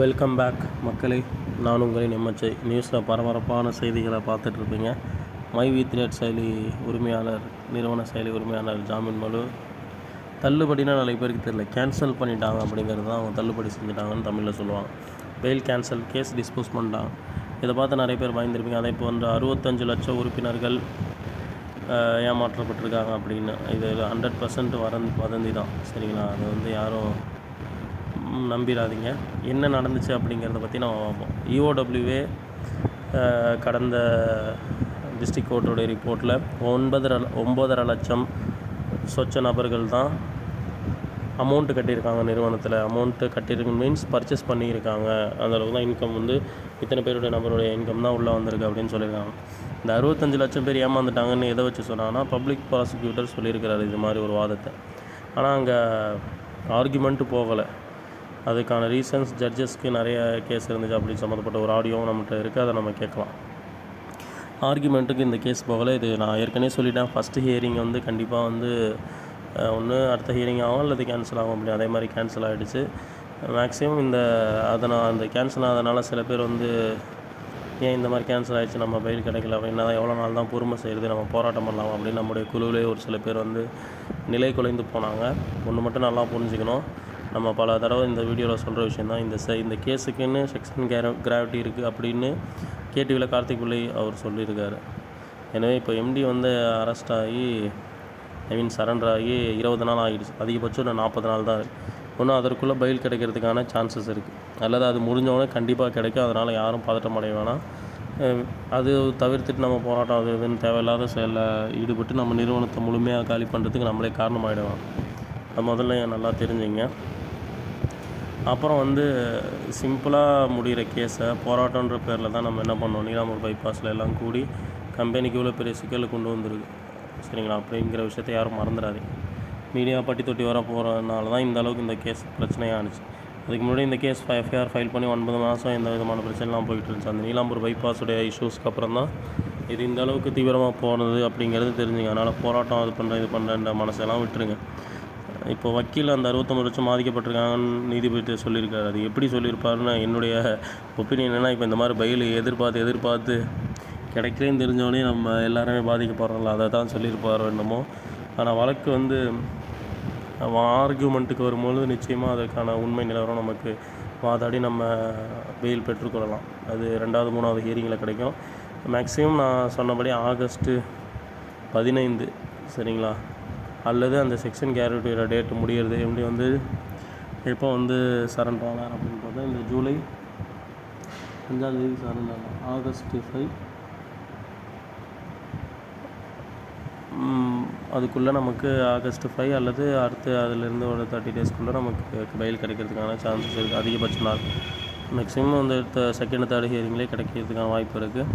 Welcome back மக்களே. நான் உங்களின் எம்எச்ஐ. நியூஸில் பரபரப்பான செய்திகளை பார்த்துட்ருப்பீங்க மை வி த்ரேட் செயலி உரிமையாளர் நிறுவன செயலி உரிமையாளர் ஜாமீன் மனு. தள்ளுபடினா நிறைய பேருக்கு தெரியல. கேன்சல் பண்ணிட்டாங்க அப்படிங்கிறது தான் அவங்க தள்ளுபடி செஞ்சுட்டாங்கன்னு தமிழில் சொல்லுவாங்க. பெயில் கேன்சல் கேஸ் டிஸ்போஸ் பண்ணிட்டாங்க இதை பார்த்து நிறைய பேர் பயந்துருப்பீங்க. அதே போன்ற அறுபத்தஞ்சு லட்சம் உறுப்பினர்கள் ஏமாற்றப்பட்டிருக்காங்க அப்படின்னு. இது ஹண்ட்ரட் பர்சன்ட் வரந் வதந்தி தான் சரிங்களா? அது வந்து யாரும் நம்பிடாதீங்க. என்ன நடந்துச்சு அப்படிங்கிறத பற்றி நம்ம பார்ப்போம். இஓடபிள்யூஏ கடந்த டிஸ்ட்ரிக்ட் கோர்ட்டோடைய ரிப்போர்ட்டில் ஒன்பதரை ஒம்பதரை லட்சம் சொச்ச நபர்கள் தான் அமௌண்ட்டு கட்டியிருக்காங்க நிறுவனத்தில். அமௌண்ட்டு கட்டியிருக்கு மீன்ஸ் பர்ச்சேஸ் பண்ணியிருக்காங்க. அந்த அளவுக்கு தான் இன்கம் வந்து இத்தனை பேருடைய நபருடைய இன்கம் தான் உள்ளே வந்திருக்கு அப்படின்னு சொல்லியிருக்காங்க. இந்த அறுபத்தஞ்சு லட்சம் பேர் ஏமாந்துட்டாங்கன்னு எதை வச்சு சொன்னாங்கன்னா பப்ளிக் ப்ராசிக்யூட்டர் சொல்லியிருக்கிறாரு இது மாதிரி ஒரு வாதத்தை. ஆனால் அங்கே ஆர்குமெண்ட்டு போகலை. அதுக்கான ரீசன்ஸ் ஜட்ஜஸ்க்கு நிறைய கேஸ் இருந்துச்சு அப்படி சம்மந்தப்பட்ட ஒரு ஆடியோவும் நம்மகிட்ட இருக்குது அதை நம்ம கேட்கலாம். ஆர்குமெண்ட்டுக்கு இந்த கேஸ் போகலை. இது நான் ஏற்கனவே சொல்லிட்டேன். ஃபஸ்ட்டு ஹியரிங் வந்து கண்டிப்பாக வந்து ஒன்று அடுத்த ஹியரிங் ஆகும் அல்லது கேன்சல் ஆகும் அப்படி அதே மாதிரி கேன்சல் ஆகிடுச்சு மேக்ஸிமம் இந்த அதனால் அந்த கேன்சல் ஆனதுனால சில பேர் வந்து ஏன் இந்த மாதிரி கேன்சல் ஆகிடுச்சு நம்ம பயில் கிடைக்கல. அப்படின்னா தான் எவ்வளோ நாள் தான் பொறுமை செய்கிறது நம்ம போராட்டம் பண்ணலாம் அப்படின்னு நம்முடைய குழுவிலே ஒரு சில பேர் வந்து நிலை குலைந்து போனாங்க. ஒன்று மட்டும் நல்லா புரிஞ்சுக்கணும். நம்ம பல தடவை இந்த வீடியோவில் சொல்கிற விஷயம் தான் இந்த செ இந்த கேஸுக்குன்னு செக்ஷன் கேர கிராவிட்டி இருக்குது அப்படின்னு கேடிவியில் கார்த்திக் பிள்ளை அவர் சொல்லியிருக்காரு. எனவே இப்போ எம்டி வந்து அரெஸ்ட் ஆகி ஐ மீன் சரண்டர் ஆகி இருபது நாள் ஆகிடுச்சு அதிகபட்சம் இன்னும் நாற்பது நாள் தான் இருக்குது அதற்குள்ளே பயில் கிடைக்கிறதுக்கான சான்சஸ் இருக்குது அல்லது அது முடிஞ்சவொடனே கண்டிப்பாக கிடைக்கும். அதனால் யாரும் பதட்டம் அடைய வேணாம். அது தவிர்த்துட்டு நம்ம போராட்டம் அது இதுன்னு தேவையில்லாத செயலில் ஈடுபட்டு நம்ம நிறுவனத்தை முழுமையாக காலி பண்ணுறதுக்கு நம்மளே காரணமாகிடுவோம் அது முதல்ல நல்லா தெரிஞ்சுங்க. அப்புறம் வந்து சிம்பிளாக முடிகிற கேஸை போராட்டன்ற பேரில் தான் நம்ம என்ன பண்ணோம்? நீலாம்பூர் பைபாஸில் எல்லாம் கூடி கம்பெனிக்கு இவ்வளோ பெரிய சிக்கலை கொண்டு வந்திருக்கு. சரிங்களா? அப்படிங்கிற விஷயத்தை யாரும் மறந்துடாதீங்க. மீடியா பட்டி தொட்டி வர போகிறதுனால தான் இந்த அளவுக்கு இந்த கேஸ் பிரச்சனையாக ஆணுச்சு அதுக்கு முன்னாடி இந்த கேஸ் எஃப்ஐஆர் ஃபைல் பண்ணி ஒன்பது மாதம் எந்த விதமான பிரச்சனைலாம் போயிட்டு இருந்துச்சு. அந்த நீலாம்பூர் பைபாஸுடைய இஷ்யூஸ்க்கு அப்புறம் தான் இது இந்த அளவுக்கு தீவிரமாக போனது அப்படிங்கிறது தெரிஞ்சுங்க. அதனால் போராட்டம் அது பண்ணுற இது பண்ணுறேன்ற மனசெல்லாம் விட்டுருங்க. இப்போ வக்கீல் அந்த அறுபத்தொம்பது லட்சம் பாதிக்கப்பட்டிருக்காங்கன்னு நீதிபதி சொல்லியிருக்காரு. அது எப்படி சொல்லியிருப்பாருன்னு என்னுடைய ஒப்பீனியன் என்னென்னா இப்போ இந்த மாதிரி பயில் எதிர்பார்த்து எதிர்பார்த்து கிடைக்கலன்னு தெரிஞ்சவொடனே நம்ம எல்லாருமே பாதிக்கப்படுறோம்ல அதை தான் சொல்லியிருப்பாரோ என்னமோ. ஆனால் வழக்கு வந்து ஆர்கியூமெண்ட்டுக்கு வரும்பொழுது நிச்சயமாக அதற்கான உண்மை நிலவரம் நமக்கு வாதாடி நம்ம பெயில் பெற்றுக்கொள்ளலாம். அது ரெண்டாவது மூணாவது ஹியரிங்கில் கிடைக்கும். மேக்ஸிமம் நான் சொன்னபடி ஆகஸ்ட்டு பதினைந்து சரிங்களா? அல்லது அந்த செக்ஷன் கேரட்டியோட டேட் முடியிறது எப்படி வந்து எப்போ வந்து சரண்டர் ஆனார் அப்படின்னு பார்த்தா இந்த ஜூலை அஞ்சாம் தேதி சரண்டர் ஆனார் ஆகஸ்ட் ஃபைவ் அதுக்குள்ளே நமக்கு ஆகஸ்ட் ஃபைவ் அல்லது அடுத்து அதுலேருந்து ஒரு தேர்ட்டி டேஸ்க்குள்ளே நமக்கு பயில் கிடைக்கிறதுக்கான சான்சஸ் இருக்குது அதிகபட்ச நாள். மேக்ஸிமம் வந்து செகண்ட் தேர்ட் ஹியரிங்லேயே கிடைக்கிறதுக்கான வாய்ப்பு இருக்குது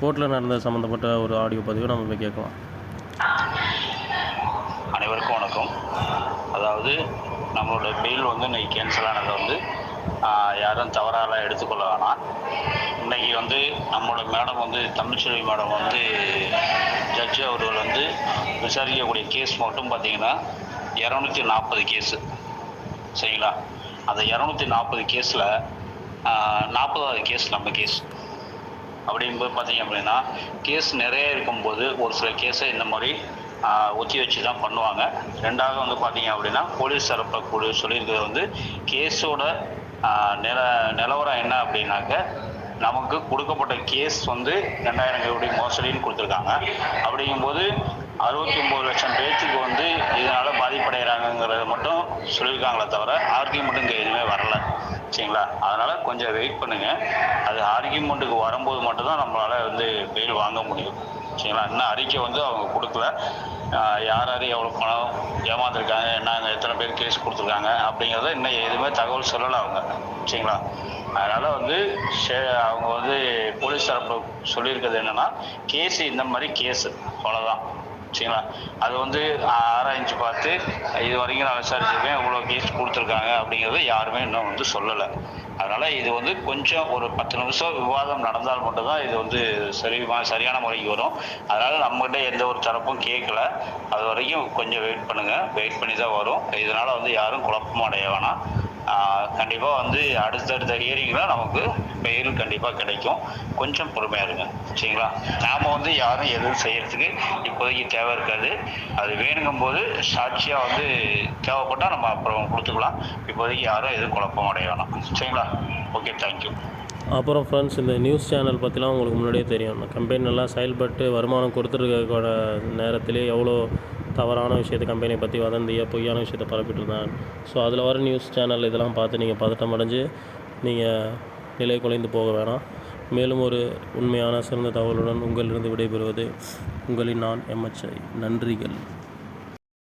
கோர்ட்டில் நடந்த சம்மந்தப்பட்ட ஒரு ஆடியோ பதிவை நம்ம போய் கேட்கலாம். அனைவருக்கும் வணக்கம். அதாவது நம்மளோட பெயில் வந்து இன்னைக்கு கேன்சல் ஆனதை வந்து யாரும் தவறாக எடுத்துக்கொள்ள வேணாம் இன்னைக்கு வந்து நம்மளோட மேடம் வந்து தமிழ்ச்செல்வி மேடம் வந்து ஜட்ஜு அவர்கள் வந்து விசாரிக்கக்கூடிய கேஸ் மட்டும் பார்த்தீங்கன்னா இரநூத்தி நாற்பது கேஸு சரிங்களா? அந்த இரநூத்தி நாற்பது கேஸில் நாற்பதாவது கேஸ் நம்ம கேஸ் அப்படிங்கும்போது பார்த்தீங்க அப்படின்னா கேஸ் நிறைய இருக்கும்போது ஒரு சில கேஸை இந்த மாதிரி ஒத்தி வச்சு தான் பண்ணுவாங்க. ரெண்டாவது வந்து பார்த்தீங்க அப்படின்னா போலீஸ் தரப்பை கூட சொல்லியிருக்கிறது வந்து கேஸோட நில நிலவரம் என்ன அப்படின்னாக்க நமக்கு கொடுக்கப்பட்ட கேஸ் வந்து ரெண்டாயிரம் கோடி மோசடின்னு கொடுத்துருக்காங்க. அப்படிங்கும்போது அறுபத்தி ஒம்பது லட்சம் பேர்த்துக்கு வந்து இதனால் பாதிப்படைகிறாங்கங்கிறத மட்டும் சொல்லியிருக்காங்களே தவிர ஆர்கியூமெண்ட் இங்கே எதுவுமே வரல. சரிங்களா? அதனால் கொஞ்சம் வெயிட் பண்ணுங்கள் அது ஆர்கியூமெண்ட்டுக்கு வரும்போது மட்டும்தான் நம்மளால வந்து பெயில் வாங்க முடியும். சரிங்களா? இன்னும் அறிக்கை வந்து அவங்க கொடுக்கல. யார் யார் எவ்வளோ பணம் ஏமாந்துருக்காங்க என்ன எத்தனை பேர் கேஸ் கொடுத்துருக்காங்க அப்படிங்கிறத இன்னும் எதுவுமே தகவல் சொல்லலை அவங்க. சரிங்களா? அதனால் வந்து சே- அவங்க வந்து போலீஸ் தரப்பு சொல்லியிருக்கிறது என்னென்னா கேஸு இந்த மாதிரி கேஸு அவ்வளோதான் சரிங்களா? அது வந்து ஆராய்ஞ்சு பார்த்து இது வரைக்கும் நான் விசாரிச்சிருக்கேன் இவ்வளோ கேஸ் கொடுத்துருக்காங்க அப்படிங்கிறத யாருமே இன்னும் வந்து சொல்லலை. அதனால இது வந்து கொஞ்சம் ஒரு பத்து நிமிஷம் விவாதம் நடந்தால் மட்டும்தான் இது வந்து சரி சரியான முறைக்கு வரும். அதனால நம்மகிட்ட எந்த ஒரு தரப்பும் கேட்கல. அது வரைக்கும் கொஞ்சம் வெயிட் பண்ணுங்க. வெயிட் பண்ணி தான் வரும். இதனால வந்து யாரும் குழப்பமும் அடைய வேணாம். கண்டிப்பாக வந்து அடுத்தடுத்த ஹியரிங்கில் நமக்கு பெயில் கண்டிப்பாக கிடைக்கும். கொஞ்சம் பொறுமையாக இருங்க. சரிங்களா? நாம் வந்து யாரும் எதுவும் செய்கிறதுக்கு இப்போதைக்கு தேவை இருக்காது. அது வேணுங்கும் போது சாட்சியாக வந்து தேவைப்பட்டால் நம்ம அப்புறம் கொடுத்துக்கலாம். இப்போதைக்கு யாரும் எதுவும் குழப்பம் அடைய வேணாம். சரிங்களா? ஓகே தேங்க்யூ அப்புறம் ஃப்ரெண்ட்ஸ் இந்த நியூஸ் சேனல் பற்றிலாம் உங்களுக்கு முன்னாடியே தெரியும். கம்பெனி நல்லா செயல்பட்டு வருமானம் கொடுத்துருக்க நேரத்திலே எவ்வளோ தவறான விஷயத்தை கம்பெனியை பற்றி வதந்தியாக பொய்யான விஷயத்தை பரப்பிட்டு இருந்தாங்க. ஸோ அதில் வர நியூஸ் சேனல் இதெல்லாம் பார்த்து நீங்கள் பதட்டம் அடைஞ்சு நீங்கள் நிலை குலைந்து போக வேணாம். மேலும் ஒரு உண்மையான சிறந்த தகவலுடன் உங்களிலிருந்து விடைபெறுவது உங்களின் நான் எம்எச்ஐ நன்றிகள்.